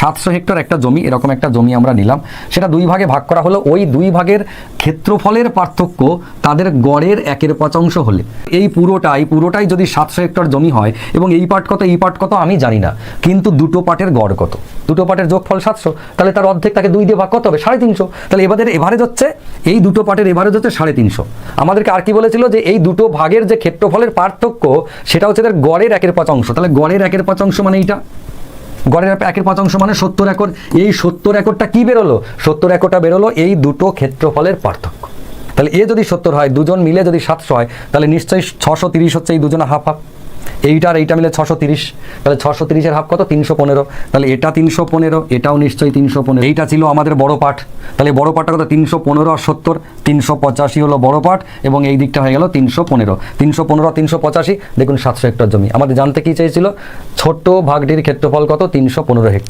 সাতশো হেক্টর একটা জমি, এরকম একটা জমি আমরা নিলাম। সেটা দুই ভাগে ভাগ করা হলো। ওই দুই ভাগের ক্ষেত্রফলের পার্থক্য তাদের গড়ের একের পাঁচ অংশ হলে। এই পুরোটাই পুরোটাই যদি সাতশো হেক্টর জমি হয়, এবং এই পার্ট কত, এই পার্ট কত, আমি জানি না। কিন্তু দুটো পাটের গড় কত? দুটো পার্টের যোগফল সাতশো, তাহলে তার অর্ধেক তাকে দুই দিয়ে ভাগ কত হবে, সাড়ে তিনশো। তাহলে এবারে এভারেজ হচ্ছে, এই দুটো পাটের এভারেজ হচ্ছে সাড়ে তিনশো। আমাদেরকে আর কি বলেছিল যে এই দুটো ভাগের যে ক্ষেত্রফলের পার্থক্য, সেটা হচ্ছে তার গড়ের একের পাঁচ অংশ তাহলে গড়ের একের পাঁচ অংশ মানে এইটা? গড়ের একের পাঁচ অংশ মানে সত্তর একর। এই সত্তর একরটা কি বেরোলো? সত্তর একরটা বেরোলো এই দুটো ক্ষেত্রফলের পার্থক্য। তাহলে এ যদি সত্তর হয়, দুজন মিলে যদি সাতশো হয়, তাহলে নিশ্চয়ই ছশো তিরিশ হচ্ছে এই দুজনে হাফ হাফ। এইটা আর এইটা মিলে ছশো তিরিশ। তাহলে ছশো তিরিশের হাফ কত? তিনশো পনেরো। তাহলে এটা তিনশো পনেরো, এটাও নিশ্চয়ই তিনশো পনেরো। এইটা ছিল আমাদের বড় পাঠ। তাহলে বড় পাঠটা কত? তিনশো পনেরো আর সত্তর। তিনশো পঁচাশি হলো বড় পাঠ এবং এই দিকটা হয়ে গেল তিনশো পনেরো। তিনশো পনেরো, তিনশো পঁচাশি, দেখুন সাতশো হেক্টর জমি। আমাদের জানতে কি চেয়েছিল ছোট্ট ভাগটির ক্ষেত্রফল কত? তিনশো পনেরো হেক্টর।